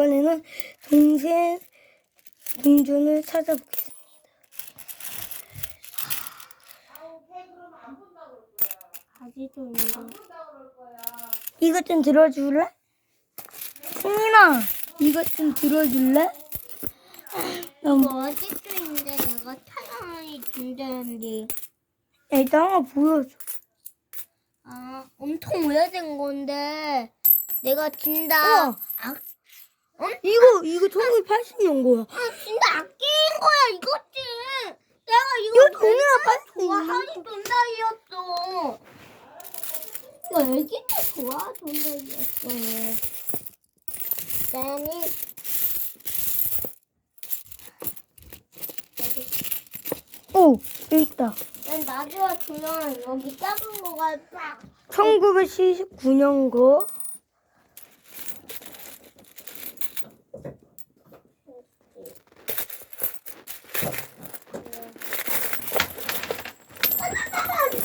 이번에는 동생 동전을 찾아보겠습니다. 아직도 있는데. 이것 좀 들어줄래? 승민아, 이것 좀 들어줄래? 이거 아직도 있는데 내가 찾아많이 준다는데. 야, 일단 한번 보여줘. 아, 엄청 오래된 건데 내가 진다. 우와. 아, 이거 이거 1980년 거야. 아, 진짜 아끼는 거야 이거지. 내가 이거 이거 동이랑 빨리 좋아하는 돈다이였어. 이거 애기도 좋아 돈다이였어. 나는 오, 여기 있다. 난 나중에 그냥 여기 작은 거가 딱 1979년 거.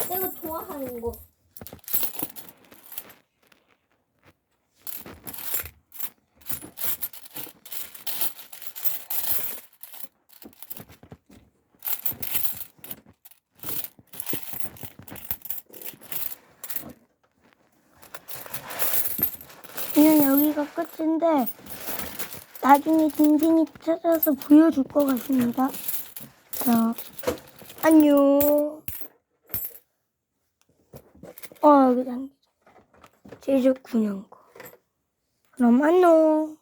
내가 좋아하는 거. 그냥 여기가 끝인데 나중에 동생이 찾아서 보여줄 것 같습니다. 자, 안녕. 어, 여기 당 제주 9년 거. 그럼 안녕.